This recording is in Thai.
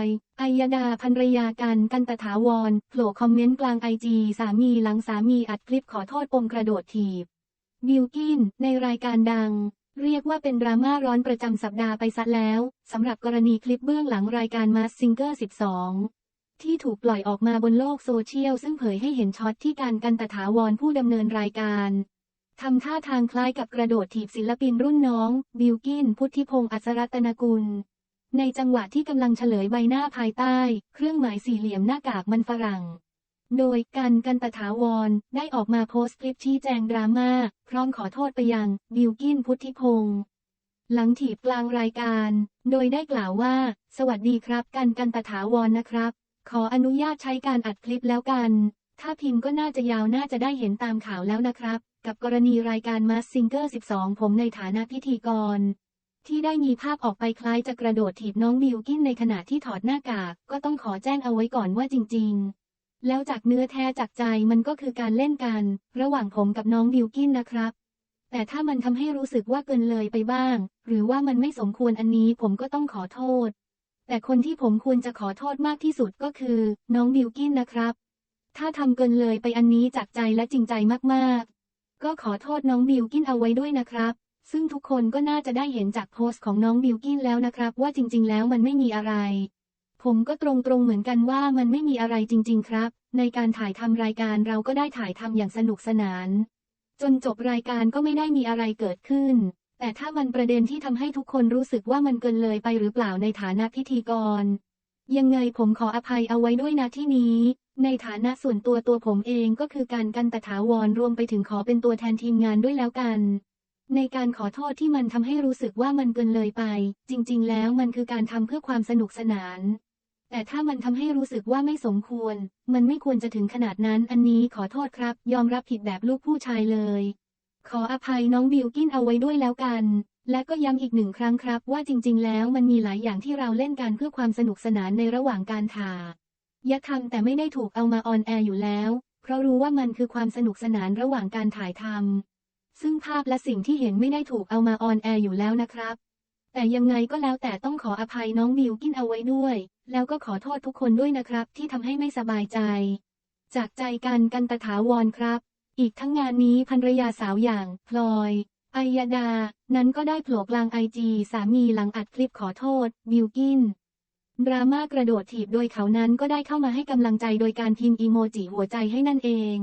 อยอัยดาภรรยากันกันตถาวรโผล่คอมเมนต์กลางไอจีสามีหลังสามีอัดคลิปขอโทษปมกระโดดถีบ บิลกิน ในรายการดัง เรียกว่าเป็นดราม่าร้อนประจำสัปดาห์ไปซะแล้วสำหรับกรณีคลิปเบื้องหลังรายการ Mask Singer 12ที่ถูกปล่อยออกมาบนโลกโซเชียล ซึ่งเผยให้เห็นช็อตที่การกันตถาวรผู้ดำเนินรายการทำท่าทางคล้ายกับกระโดดถีบศิลปินรุ่นน้อง บิลกิน พุทธิพงศ์อัศรัตนกุล ในจังหวะที่กำลังเฉลยใบหน้าภายใต้ เครื่องหมายสี่เหลี่ยมหน้ากากมันฝรั่ง โดยกันกันตถาวรได้ออกมาโพสต์คลิปชี้แจงดราม่าพร้อมขอโทษไปยังบิลกินพุทธิพงศ์หลังถีบกลางรายการ โดยได้กล่าวว่า สวัสดีครับกันกันตถาวรนะครับ ขออนุญาตใช้การอัดคลิปแล้วกัน ถ้าพิมพ์ก็น่าจะยาวน่าจะได้เห็นตามข่าวแล้วนะครับ กับกรณีรายการ Mask Singer 12 ผมในฐานะพิธีกร ที่ได้มีภาพออกไปคล้ายจะกระโดดถีบน้องบิลกินในขณะที่ถอดหน้ากาก ก็ต้องขอแจ้งเอาไว้ก่อนว่าจริง ๆ แล้วจากเนื้อแท้จากใจมันก็คือการเล่นกัน ระหว่างผมกับน้องบิลกินนะครับ แต่ถ้ามันทำให้รู้สึกว่าเกินเลยไปบ้าง หรือว่ามันไม่สมควรอันนี้ผมก็ต้องขอโทษ แต่คนที่ผมควรจะขอโทษมากที่สุดก็คือ น้องบิลกินนะครับ ถ้าทำเกินเลยไปอันนี้จากใจและจริงใจมากๆ ก็ขอโทษน้องบิลกินเอาไว้ด้วยนะครับ ซึ่งทุกคนก็น่าจะได้เห็นจากโพสต์ของน้องบิลกินแล้วนะครับ ว่าจริง ๆ แล้วมันไม่มีอะไร ผมก็ตรงๆเหมือนกันว่ามันไม่มีอะไรจริง ๆ ครับ ในการถ่ายทำรายการเราก็ได้ถ่ายทำอย่างสนุกสนาน จนจบรายการก็ไม่ได้มีอะไรเกิดขึ้น แต่ถ้ามันประเด็นที่ทำให้ทุกคนรู้สึกว่ามันเกินเลยไปหรือเปล่าในฐานะพิธีกร ยังไงผมขออภัยเอาไว้ด้วยนะที่นี้ในฐานะส่วนตัวตัวผมเองก็คือการกันตถาวรรวมไปถึงขอเป็นตัวแทนทีมงานด้วยแล้วกัน ในการขอโทษที่มันทำให้รู้สึกว่ามันเกินเลยไป จริง ๆ แล้วมันคือการทำเพื่อความสนุกสนาน แต่ถ้ามันทำให้รู้สึกว่าไม่สมควร มันไม่ควรจะถึงขนาดนั้น อันนี้ขอโทษครับ ยอมรับผิดแบบลูกผู้ชายเลย ขออภัยน้องบิวกินเอาไว้ด้วยแล้วกัน และก็ย้ำอีกหนึ่งครั้งครับ ว่าจริง ๆ แล้วมันมีหลายอย่างที่เราเล่นกันเพื่อความสนุกสนานในระหว่างการถ่ายทำแต่ไม่ได้ถูกเอามาออนแอร์อยู่แล้ว เพราะรู้ว่ามันคือความสนุกสนานระหว่างการถ่ายทำ ซึ่งภาพและสิ่งที่เห็นไม่ได้ถูกเอามาออนแอร์อยู่แล้วนะครับ แต่ยังไงก็แล้วแต่ต้องขออภัยน้องบิวกินเอาไว้ด้วย แล้วก็ขอโทษทุกคนด้วยนะครับ ที่ทำให้ไม่สบายใจ จากใจกันกันตถาวรครับ อีกทั้งงานนี้ภรรยาสาวอย่าง พลอยอัยดา นั้นก็ได้โผล่กลางไอจีสามีหลังอัดคลิปขอโทษ บิวกินดราม่ากระโดดถีบโดยเขานั้นก็ได้เข้ามาให้กำลังใจโดยการพิมพ์อีโมจิหัวใจให้นั่นเอง